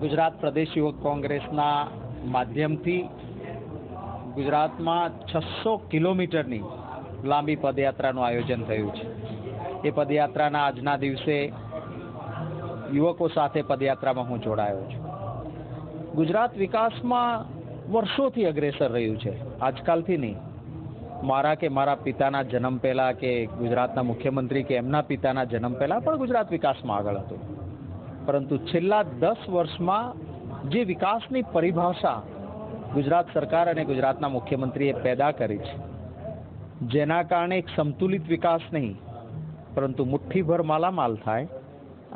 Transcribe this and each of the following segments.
ગુજરાત પ્રદેશ યુવક કોંગ્રેસના માધ્યમથી ગુજરાતમાં છસો કિલોમીટરની લાંબી પદયાત્રાનું આયોજન થયું છે. એ પદયાત્રાના આજના દિવસે યુવકો સાથે પદયાત્રામાં હું જોડાયો છું. ગુજરાત વિકાસમાં વર્ષોથી અગ્રેસર રહ્યું છે. આજકાલથી નહીં. મારા કે મારા પિતાના જન્મ પહેલાં કે ગુજરાતના મુખ્યમંત્રી કે એમના પિતાના જન્મ પહેલાં પણ ગુજરાત વિકાસમાં આગળ હતું. પરંતુ છેલ્લા દસ વર્ષમાં જે વિકાસની પરિભાષા ગુજરાત સરકાર અને ગુજરાતના મુખ્યમંત્રીએ પેદા કરી છે, જેના કારણે એક સંતુલિત વિકાસ નહીં, પરંતુ મુઠ્ઠીભર માલામાલ થાય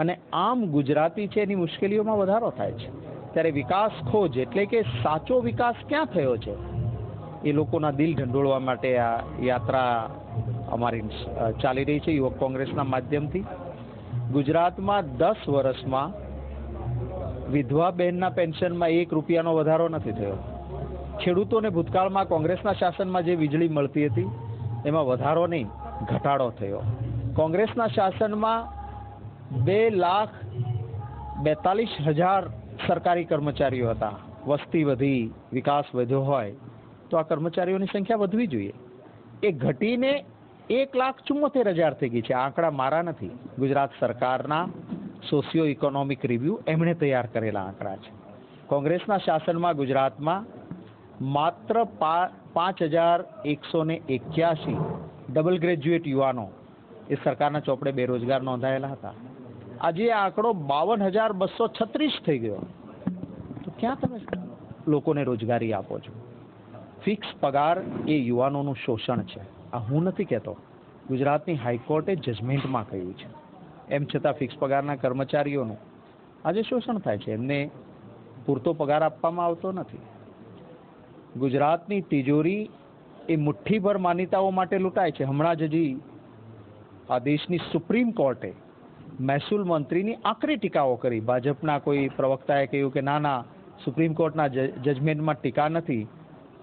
અને આમ ગુજરાતી છે એની મુશ્કેલીઓમાં વધારો થાય છે. ત્યારે વિકાસ ખોજ એટલે કે સાચો વિકાસ ક્યાં થયો છે, એ લોકોના દિલ ઢંઢોળવા માટે આ યાત્રા અમારી ચાલી રહી છે યુવક કોંગ્રેસના માધ્યમથી. ગુજરાતમાં દસ વર્ષમાં વિધવા બહેનના પેન્શનમાં એક રૂપિયાનો વધારો નથી થયો. ખેડૂતોને ભૂતકાળમાં કોંગ્રેસના શાસનમાં જે વીજળી મળતી હતી, એમાં વધારો નહીં, ઘટાડો થયો. કોંગ્રેસના શાસનમાં બે લાખ બેતાલીસ હજાર સરકારી કર્મચારીઓ હતા. વસ્તી વધી, વિકાસ વધ્યો હોય, તો આ કર્મચારીઓની સંખ્યા વધવી જોઈએ. એ ઘટીને એક લાખ ચુમ્મોતેર હજાર થઈ ગઈ છે. આંકડા મારા નથી. ગુજરાત સરકારના સોશિયો ઇકોનોમિક રિવ્યુ એમણે તૈયાર કરેલા આંકડા છે. કોંગ્રેસના શાસનમાં ગુજરાતમાં માત્ર પાંચ હજાર એકસો ને એક્યાસી ડબલ ગ્રેજ્યુએટ યુવાનો એ સરકારના ચોપડે બેરોજગાર નોંધાયેલા હતા. આજે આંકડો બાવન હજાર બસો છત્રીસ થઈ ગયો. તો ક્યાં તમે લોકોને રોજગારી આપો છો? ફિક્સ પગાર એ યુવાનોનું શોષણ છે. આ હું નથી કહેતો. ગુજરાતની હાઈકોર્ટે જજમેન્ટમાં કહ્યું છે. એમ છતાં ફિક્સ પગારના કર્મચારીઓનું આજે શોષણ થાય છે. એમને પૂરતો પગાર આપવામાં આવતો નથી. ગુજરાતની તિજોરી એ મુઠ્ઠીભર માન્યતાઓ માટે લૂંટાય છે. હમણાં જ હજી આ દેશની સુપ્રીમ કોર્ટે મહેસૂલ મંત્રીની આકરી ટીકાઓ કરી. ભાજપના કોઈ પ્રવક્તાએ કહ્યું કે ના ના, સુપ્રીમ કોર્ટના જજમેન્ટમાં ટીકા નથી.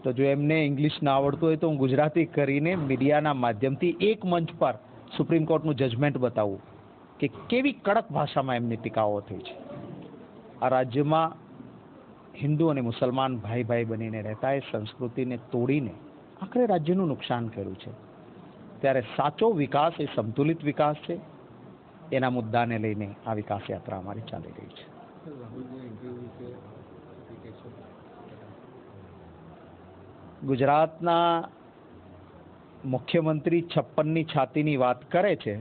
તો જો એમને ઇંગ્લિશ ના આવડતું હોય તો હું ગુજરાતી કરીને મીડિયાના માધ્યમથી એક મંચ પર સુપ્રીમ કોર્ટનું જજમેન્ટ બતાવું કે કેવી કડક ભાષામાં એમની ટીકાઓ થઈ છે. આ રાજ્યમાં હિન્દુ અને મુસલમાન ભાઈ ભાઈ બનીને રહેતા એ સંસ્કૃતિને તોડીને આખરે રાજ્યનું નુકસાન કર્યું છે. ત્યારે સાચો વિકાસ એ સંતુલિત વિકાસ છે. એના મુદ્દાને લઈને આ વિકાસ યાત્રા અમારી ચાલી રહી છે? ગુજરાતના મુખ્યમંત્રી છપ્પનની છાતીની વાત કરે છે,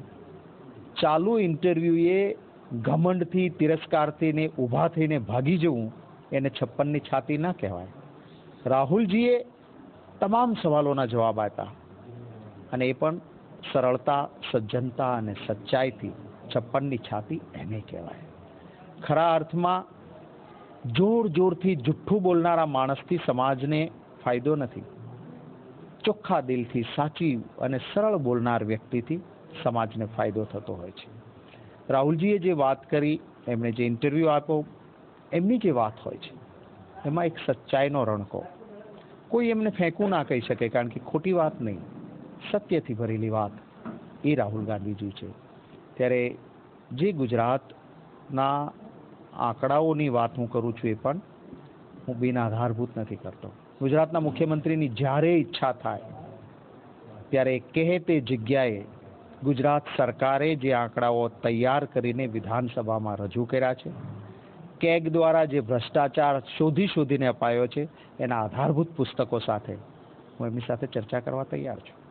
ચાલુ ઇન્ટરવ્યૂએ ઘમંડથી તિરસ્કારથી ને ઊભા થઈને ભાગી જવું એને છપ્પનની છાતી ન કહેવાય. રાહુલજીએ તમામ સવાલોના જવાબ આપ્યા અને એ પણ સરળતા, સજ્જનતા અને સચ્ચાઈથી છપ્પનની છાતી એને કહેવાય. ખરા અર્થમાં જોર જોરથી જુઠ્ઠું બોલનારા માણસથી સમાજને ફાયદો નથી. ચોખ્ખા દિલથી સાચી અને સરળ બોલનાર વ્યક્તિથી સમાજને ફાયદો થતો હોય છે. રાહુલજીએ જે વાત કરી, એમણે જે ઇન્ટરવ્યૂ આપ્યો, એમની જે વાત હોય છે, એમાં એક સચ્ચાઈનો રણકો. કોઈ એમને ફેંકવું ના કહી શકે, કારણ કે ખોટી વાત નહીં. સત્યથી ભરેલી વાત એ રાહુલ ગાંધીજી છે. ત્યારે જે ગુજરાતના આંકડાઓની વાત હું કરું છું એ પણ હું બિન આધારભૂત નથી કરતો. ગુજરાતના મુખ્યમંત્રીની જ્યારે ઈચ્છા થાય, ત્યારે કહે તે જગ્યાએ ગુજરાત સરકારે જે આંકડાઓ તૈયાર કરીને વિધાનસભામાં રજૂ કર્યા છે, કેગ દ્વારા જે ભ્રષ્ટાચાર શોધી શોધીને અપાયો છે, એના આધારભૂત પુસ્તકો સાથે હું એમની સાથે ચર્ચા કરવા તૈયાર છું.